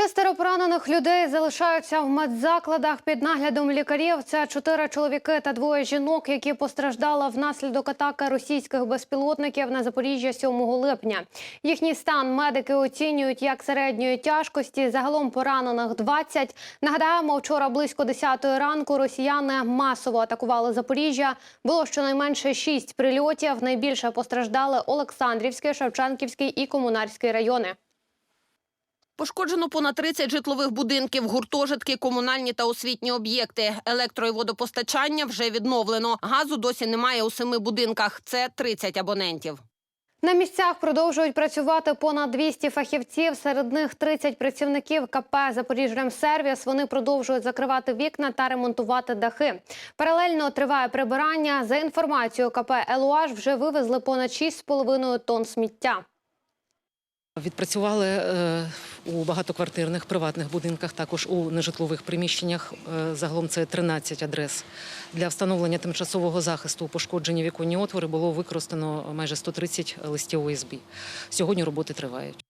Шестеро поранених людей залишаються в медзакладах під наглядом лікарів. Це чотири чоловіки та двоє жінок, які постраждали внаслідок атаки російських безпілотників на Запоріжжя 7 липня. Їхній стан медики оцінюють як середньої тяжкості. Загалом поранених 20. Нагадаємо, вчора близько 10 ранку росіяни масово атакували Запоріжжя. Було щонайменше шість прильотів. Найбільше постраждали Олександрівський, Шевченківський і Комунарський райони. Пошкоджено понад 30 житлових будинків, гуртожитки, комунальні та освітні об'єкти. Електро- і водопостачання вже відновлено. Газу досі немає у семи будинках. Це 30 абонентів. На місцях продовжують працювати понад 200 фахівців. Серед них 30 працівників КП «Запоріжремсервіс». Вони продовжують закривати вікна та ремонтувати дахи. Паралельно триває прибирання. За інформацією КП «Елуаш» вже вивезли понад 6,5 тонн сміття. Відпрацювали е, у багатоквартирних приватних будинках, також у нежитлових приміщеннях. Е, Загалом це 13 адрес. Для встановлення тимчасового захисту пошкоджені віконні отвори було використано майже 130 листів ОСБ. Сьогодні роботи тривають.